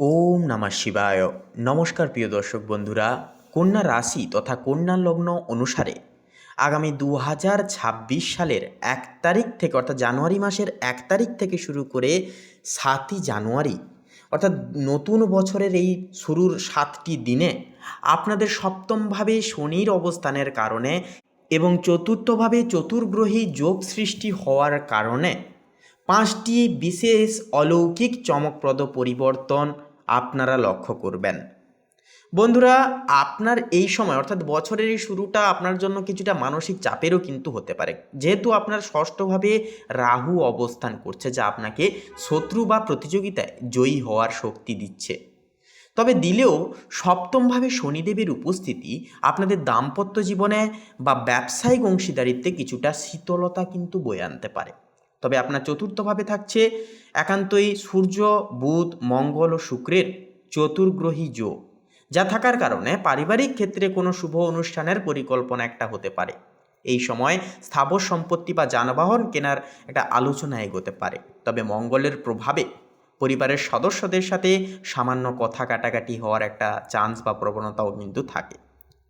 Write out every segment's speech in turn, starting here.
ওম নমঃ শিবায়। নমস্কার প্রিয় দর্শক বন্ধুরা, কন্যা রাশি তথা কন্যা লগ্ন অনুসারে আগামী দু হাজার ছাব্বিশ সালের এক তারিখ থেকে অর্থাৎ জানুয়ারি মাসের এক তারিখ থেকে শুরু করে সাতই জানুয়ারি, অর্থাৎ নতুন বছরের এই শুরুর সাতটি দিনে আপনাদের সপ্তমভাবে শনির অবস্থানের কারণে এবং চতুর্থভাবে চতুর্গ্রহী যোগ সৃষ্টি হওয়ার কারণে পাঁচটি বিশেষ অলৌকিক চমকপ্রদ পরিবর্তন আপনারা লক্ষ্য করবেন। বন্ধুরা, আপনার এই সময়, অর্থাৎ বছরের এই শুরুটা আপনার জন্য কিছুটা মানসিক চাপেরও কিন্তু হতে পারে। যেহেতু আপনার ষষ্ঠভাবে রাহু অবস্থান করছে, যা আপনাকে শত্রু বা প্রতিযোগিতায় জয়ী হওয়ার শক্তি দিচ্ছে। তবে দিলেও সপ্তমভাবে শনিদেবের উপস্থিতি আপনাদের দাম্পত্য জীবনে বা ব্যবসায়িক অংশীদারিত্বে কিছুটা শীতলতা কিন্তু বয়ে আনতে পারে। তবে আপনার চতুর্থভাবে থাকছে একান্তই সূর্য, বুধ, মঙ্গল ও শুক্রের চতুর্গ্রহী যোগ, যা থাকার কারণে পারিবারিক ক্ষেত্রে কোনো শুভ অনুষ্ঠানের পরিকল্পনা একটা হতে পারে। এই সময় স্থাবর সম্পত্তি বা যানবাহন কেনার একটা আলোচনা এগোতে পারে। তবে মঙ্গলের প্রভাবে পরিবারের সদস্যদের সাথে সামান্য কথা কাটাকাটি হওয়ার একটা চান্স বা প্রবণতাও কিন্তু থাকে।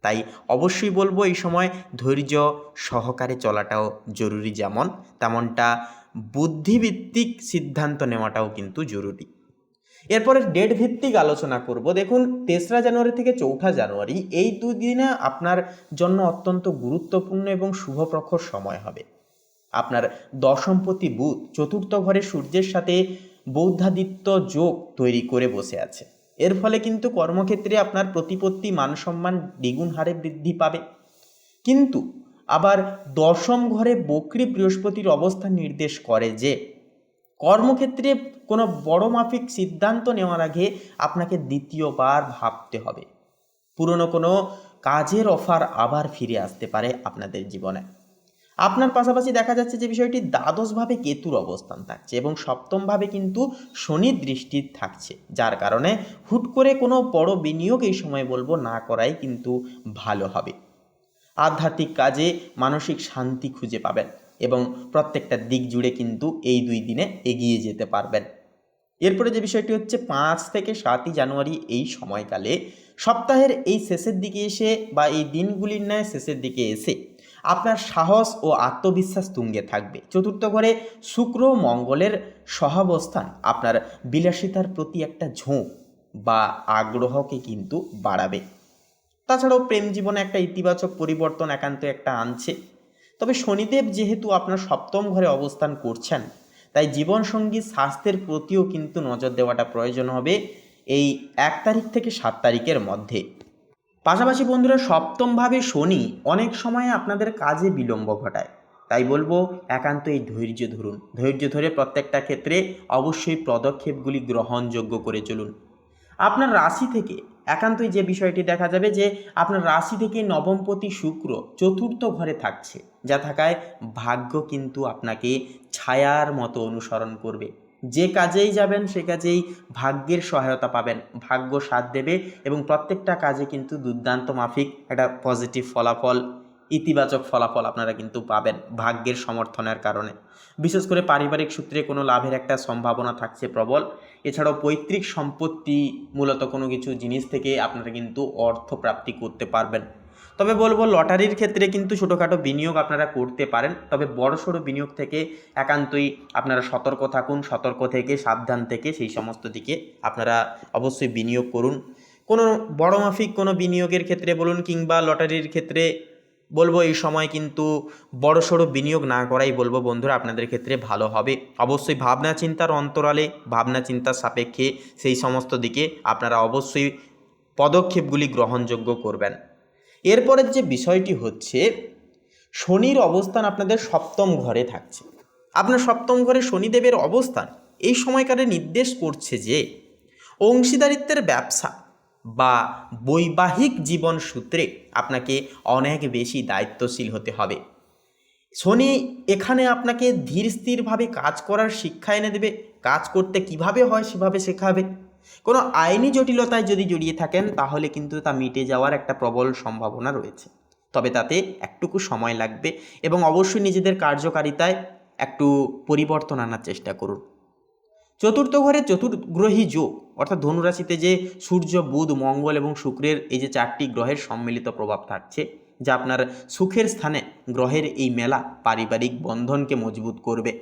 তাই অবশ্যই বলব এই সময় ধৈর্য সহকারে চলাটাও জরুরি। যেমন তেমনটা বুদ্ধিভিত্তিক সিদ্ধান্ত নেওয়াটাও কিন্তু জরুরি। এরপরে ডেট ভিত্তিক আলোচনা করব। দেখুন, তেসরা জানুয়ারি থেকে চৌঠা জানুয়ারি এই দুই দিনে আপনার জন্য অত্যন্ত গুরুত্বপূর্ণ এবং শুভপ্রখর সময় হবে। আপনার দশমপতি বুধ চতুর্থ ঘরে সূর্যের সাথে বৌদ্ধাদিত্য যোগ তৈরি করে বসে আছে। এর ফলে কিন্তু কর্মক্ষেত্রে আপনার প্রতিপত্তি, মানসম্মান দ্বিগুণ হারে বৃদ্ধি পাবে। কিন্তু আবার দশম ঘরে বকরি বৃহস্পতির অবস্থা নির্দেশ করে যে, কর্মক্ষেত্রে কোনো বড় মাফিক সিদ্ধান্ত নেওয়ার আগে আপনাকে দ্বিতীয়বার ভাবতে হবে। পুরনো কোনো কাজের অফার আবার ফিরে আসতে পারে আপনাদের জীবনে। আপনার পাশাপাশি দেখা যাচ্ছে যে বিষয়টি দ্বাদশভাবে কেতুর অবস্থান থাকছে এবং সপ্তমভাবে কিন্তু শনির দৃষ্টি থাকছে, যার কারণে হুট করে কোনো বড় বিনিয়োগ এই সময় বলব না করাই কিন্তু ভালো হবে। আধ্যাত্মিক কাজে মানসিক শান্তি খুঁজে পাবেন এবং প্রত্যেকটা দিক জুড়ে কিন্তু এই দুই দিনে এগিয়ে যেতে পারবেন। এরপরে যে বিষয়টি হচ্ছে, পাঁচ থেকে সাতই জানুয়ারি এই সময়কালে সপ্তাহের এই শেষের দিকে এসে বা এই দিনগুলির ন্যায় শেষের দিকে এসে আপনার সাহস ও আত্মবিশ্বাস তুঙ্গে থাকবে। চতুর্থ ঘরে শুক্র মঙ্গলের সহাবস্থান, আপনার বিলাসিতার প্রতি একটা ঝোঁক বা আগ্রহকে কিন্তু বাড়াবে। তাছাড়াও প্রেম জীবনে একটা ইতিবাচক পরিবর্তন একান্ত একটা আনছে। তবে শনিদেব যেহেতু আপনার সপ্তম ঘরে অবস্থান করছেন, তাই জীবনসঙ্গী স্বাস্থ্যের প্রতিও কিন্তু নজর দেওয়াটা প্রয়োজন হবে এই এক তারিখ থেকে সাত তারিখের মধ্যে। পাশাপাশি বন্ধুরা সপ্তমভাবে শনি অনেক সময় আপনাদের কাজে বিলম্ব ঘটায়। তাই বলব, একান্ত এই ধৈর্য ধরুন। ধৈর্য ধরে প্রত্যেকটা ক্ষেত্রে অবশ্যই পদক্ষেপগুলি গ্রহণযোগ্য করে চলুন। আপনার রাশি থেকে একান্তই যে বিষয়টি দেখা যাবে যে, আপনার রাশি থেকে নবমপতি শুক্র চতুর্থ ঘরে থাকছে। যা থাকায় ভাগ্য কিন্তু আপনাকে ছায়ার মতো অনুসরণ করবে। যে কাজেই যাবেন, সে কাজেই ভাগ্যের সহায়তা পাবেন। ভাগ্য সাথ দেবে এবং প্রত্যেকটা কাজে কিন্তু দুর্দান্ত মাফিক একটা পজিটিভ ফলাফল, ইতিবাচক ফলাফল আপনারা কিন্তু পাবেন ভাগ্যের সমর্থনের কারণে। বিশেষ করে পারিবারিক সূত্রে কোনো লাভের একটা সম্ভাবনা থাকছে প্রবল। এছাড়াও পৈতৃক সম্পত্তি মূলত কোনো কিছু জিনিস থেকে আপনারা কিন্তু অর্থ প্রাপ্তি করতে পারবেন। তবে বলব লটারির ক্ষেত্রে কিন্তু ছোটোখাটো বিনিয়োগ আপনারা করতে পারেন, তবে বড়সড় বিনিয়োগ থেকে একান্তই আপনারা সতর্ক থাকুন, সতর্ক থেকে, সাবধান থেকে, সেই সমস্ত দিকে আপনারা অবশ্যই বিনিয়োগ করুন। কোনো বড় মাফিক কোনো বিনিয়োগের ক্ষেত্রে বলুন কিংবা লটারির ক্ষেত্রে বলব এই সময় কিন্তু বড়সড় বিনিয়োগ না করাই বলব বন্ধুরা আপনাদের ক্ষেত্রে ভালো হবে। অবশ্যই ভাবনা চিন্তার অন্তরালে, ভাবনা চিন্তার সাপেক্ষে সেই সমস্ত দিকে আপনারা অবশ্যই পদক্ষেপগুলি গ্রহণযোগ্য করবেন। এরপরের যে বিষয়টি হচ্ছে, শনির অবস্থান আপনাদের সপ্তম ঘরে থাকছে। আপনার সপ্তম ঘরে শনিদেবের অবস্থান, এই সময়কালে নির্দেশ করছে যে, অংশীদারিত্বের ব্যবসা বা বৈবাহিক জীবন সূত্রে আপনাকে অনেক বেশি দায়িত্বশীল হতে হবে। শনি এখানে আপনাকে ধীর স্থিরভাবে কাজ করার শিক্ষা এনে দেবে। কাজ করতে কীভাবে হয় সেভাবে শেখাবে। কোনো আইনি জটিলতায় যদি জড়িয়ে থাকেন, তাহলে কিন্তু তা মিটে যাওয়ার একটা প্রবল সম্ভাবনা রয়েছে। তবে তাতে একটুকু সময় লাগবে এবং অবশ্যই নিজেদের কার্যকারিতায় একটু পরিবর্তন আনার চেষ্টা করুন। চতুর্থ ঘরে চতুর্গ্রহী যোগ, অর্থাৎ ধনুরাশিতে যে সূর্য, বুধ, মঙ্গল এবং শুক্রের এই যে চারটি গ্রহের সম্মিলিত প্রভাব থাকছে, যা আপনার সুখের স্থানে গ্রহের এই মেলা পারিবারিক বন্ধনকে মজবুত করবে।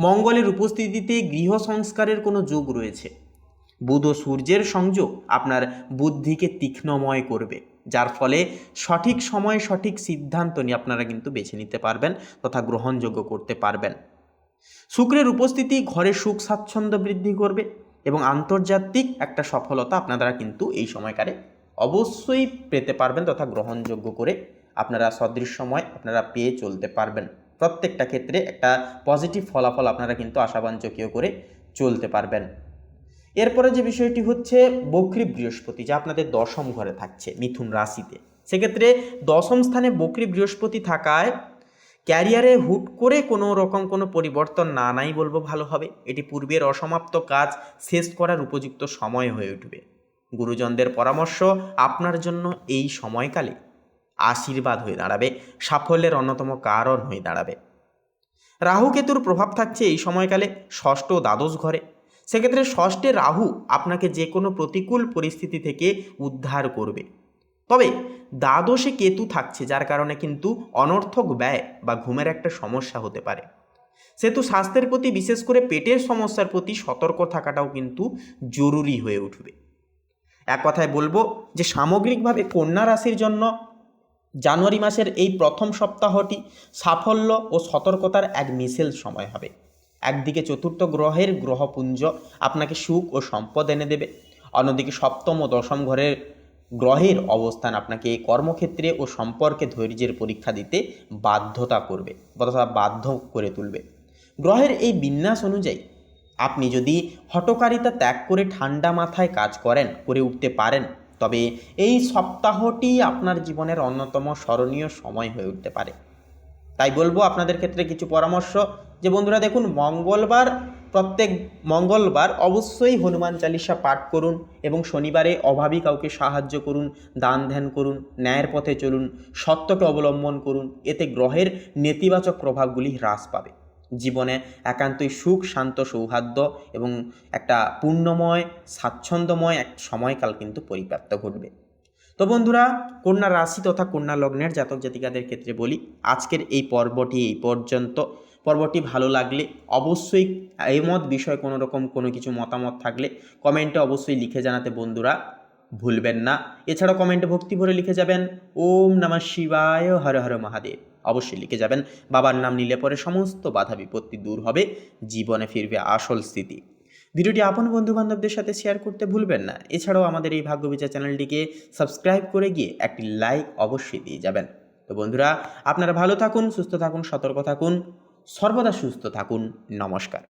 মঙ্গলের উপস্থিতিতে গৃহ সংস্কারের কোনো যোগ রয়েছে। বুধ ও সূর্যের সংযোগ আপনার বুদ্ধিকে তীক্ষ্ণময় করবে, যার ফলে সঠিক সময়ে সঠিক সিদ্ধান্ত নিয়ে আপনারা কিন্তু বেছে নিতে পারবেন তথা গ্রহণযোগ্য করতে পারবেন। শুক্রের উপস্থিতি ঘরে সুখ স্বাচ্ছন্দ্য বৃদ্ধি করবে এবং আন্তর্জাতিক একটা সফলতা আপনারা কিন্তু এই সময়কালে অবশ্যই পেতে পারবেন তথা গ্রহণযোগ্য করে আপনারা সদৃশ্যময় আপনারা পেয়ে চলতে পারবেন। প্রত্যেকটা ক্ষেত্রে একটা পজিটিভ ফলাফল আপনারা কিন্তু আশাবাঞ্চকীয় করে চলতে পারবেন। এরপরে যে বিষয়টি হচ্ছে বকরি বৃহস্পতি, যা আপনাদের দশম ঘরে থাকছে মিথুন রাশিতে। সেক্ষেত্রে দশম স্থানে বকরি বৃহস্পতি থাকায় ক্যারিয়ারে হুট করে কোনো রকম কোনো পরিবর্তন না, নাই বলব ভালো হবে। এটি পূর্বের অসমাপ্ত কাজ শেষ করার উপযুক্ত সময় হয়ে উঠবে। গুরুজনদের পরামর্শ, আপনার জন্য এই সময়কালে আশীর্বাদ হয়ে দাঁড়াবে, সাফল্যের অন্যতম কারণ হয়ে দাঁড়াবে। রাহু কেতুর প্রভাব থাকছে এই সময়কালে ষষ্ঠ দ্বাদশ ঘরে। সেক্ষেত্রে ষষ্ঠে রাহু আপনাকে যে কোনো প্রতিকূল পরিস্থিতি থেকে উদ্ধার করবে। তবে দ্বাদশে কেতু থাকছে, যার কারণে কিন্তু অনর্থক ব্যয় বা ঘুমের একটা সমস্যা হতে পারে। সেহেতু স্বাস্থ্যের প্রতি, বিশেষ করে পেটের সমস্যার প্রতি সতর্ক থাকাটাও কিন্তু জরুরি হয়ে উঠবে। এক কথায় বলব যে, সামগ্রিকভাবে কন্যা রাশির জন্য জানুয়ারি মাসের এই প্রথম সপ্তাহটি সাফল্য ও সতর্কতার এক মিশেল সময় হবে। একদিকে চতুর্থ গ্রহের গ্রহপুঞ্জ আপনাকে সুখ ও সম্পদ এনে দেবে। অন্যদিকে সপ্তম ও দশম ঘরের গ্রহের অবস্থান আপনাকে এই কর্মক্ষেত্রে ও সম্পর্কে ধৈর্যের পরীক্ষা দিতে বাধ্যতা করবে তথা বাধ্য করে তুলবে। গ্রহের এই বিন্যাস অনুযায়ী আপনি যদি হটকারিতা ত্যাগ করে ঠান্ডা মাথায় কাজ করেন, করে উঠতে পারেন, তবে এই সপ্তাহটি আপনার জীবনের অন্যতম স্মরণীয় সময় হয়ে উঠতে পারে। তাই বলব, আপনাদের ক্ষেত্রে কিছু পরামর্শ যে বন্ধুরা দেখুন, মঙ্গলবার, প্রত্যেক মঙ্গলবার অবশ্যই হনুমান চালিসা পাঠ করুন এবং শনিবারে অভাবী কাউকে সাহায্য করুন, দান ধ্যান করুন, ন্যায়ের পথে চলুন, সত্যকে অবলম্বন করুন, এতে গ্রহের নেতিবাচক প্রভাবগুলি হ্রাস পাবে। জীবনে একান্তই সুখ, শান্ত সৌহার্দ্য এবং একটা পূর্ণময়, স্বাচ্ছন্দ্যময় এক সময়কাল কিন্তু পরিপ্রাপ্ত ঘটবে। তো বন্ধুরা, কন্যা রাশি তথা কন্যা লগ্নের জাতক জাতিকাদের ক্ষেত্রে বলি, আজকের এই পর্বটি এই পর্যন্ত। পর্বটি ভালো লাগলে অবশ্যই এই মত বিষয়ে কোনো রকম কোনো কিছু মতামত থাকলে কমেন্টে অবশ্যই লিখে জানাতে বন্ধুরা ভুলবেন না। এছাড়াও কমেন্টে ভক্তি ভরে লিখে যাবেন। ওম নমঃ শিবায়, হর হর মহাদেব। অবশ্যই লিখে যাবেন। বাবার নাম নিলে পরে সমস্ত বাধা বিপত্তি দূর হবে। জীবনে ফিরবে আসল স্থিতি ভিডিওটি আপন বন্ধু বান্ধবদের সাথে শেয়ার করতে ভুলবেন না। এছাড়াও আমাদের এই ভাগ্যবিচার চ্যানেলটিকে সাবস্ক্রাইব করে গিয়ে একটি লাইক অবশ্যই দিয়ে যাবেন। তো বন্ধুরা, আপনারা ভালো থাকুন, সুস্থ থাকুন, সতর্ক থাকুন। সর্বদা সুস্থ থাকুন। নমস্কার।